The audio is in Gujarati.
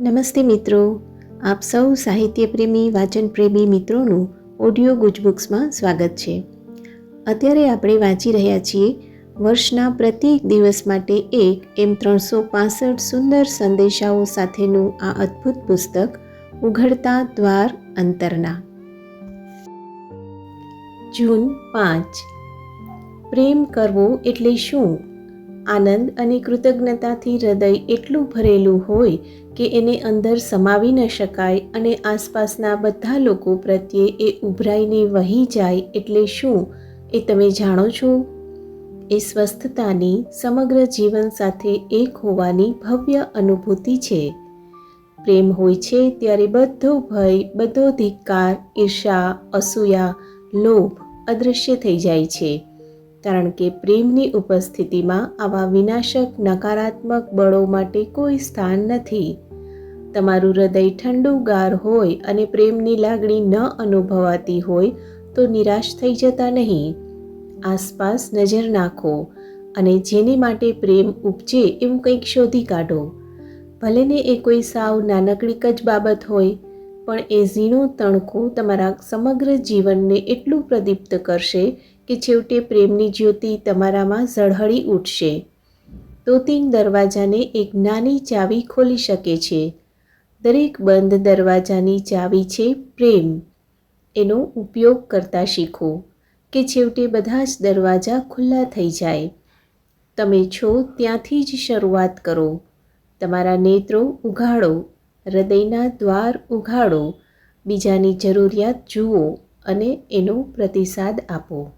નમસ્તે મિત્રો. આપ સૌ સાહિત્યપ્રેમી, વાચનપ્રેમી મિત્રોનું ઓડિયો ગુજબુક્સમાં સ્વાગત છે. અત્યારે આપણે વાંચી રહ્યા છીએ વર્ષના પ્રત્યેક દિવસ માટે એક એમ ત્રણસો પાસઠ સુંદર સંદેશાઓ સાથેનું આ અદ્ભુત પુસ્તક, ઉઘડતા દ્વાર અંતરના. જૂન પાંચ. પ્રેમ કરવો એટલે શું? આનંદ અને કૃતજ્ઞતાથી હૃદય એટલું ભરેલું હોય કે એને અંદર સમાવી ન શકાય અને આસપાસના બધા લોકો પ્રત્યે એ ઉભરાઈને વહી જાય એટલે શું? એ તમે જાણો છો? એ સ્વસ્થતાની સમગ્ર જીવન સાથે એક હોવાની ભવ્ય અનુભૂતિ છે. પ્રેમ હોય છે ત્યારે બધો ભય, બધો ધિક્કાર ઈર્ષા અસૂયા, લોભ અદૃશ્ય થઈ જાય છે. કારણ કે પ્રેમની ઉપસ્થિતિમાં આવા વિનાશક, નકારાત્મક બળો માટે કોઈ સ્થાન નથી. તમારું હૃદય ઠંડુ ગાર હોય અને પ્રેમની લાગણી ન અનુભવાતી હોય તો નિરાશ થઈ જતા નહીં. આસપાસ નજર નાખો અને જેને માટે પ્રેમ ઉપજે એવું કંઈક શોધી કાઢો. ભલેને એ કોઈ સાવ નાનકડીક જ બાબત હોય, પણ એ ઝીણો તણખો તમારા સમગ્ર જીવનને એટલું પ્રદીપ્ત કરશે કે છેવટે પ્રેમની જ્યોતિ તમારામાં ઝળહળી ઉઠશે. તોતિંગ દરવાજાને એક નાની ચાવી ખોલી શકે છે. દરેક બંધ દરવાજાની ચાવી છે પ્રેમ. એનો ઉપયોગ કરતા શીખો કે છેવટે બધા જ દરવાજા ખુલ્લા થઈ જાય. તમે છો ત્યાંથી જ શરૂઆત કરો. તમારા નેત્રો ઉઘાડો, હૃદયના દ્વાર ઉઘાડો, બીજાની જરૂરિયાત જુઓ અને એનો પ્રતિસાદ આપો.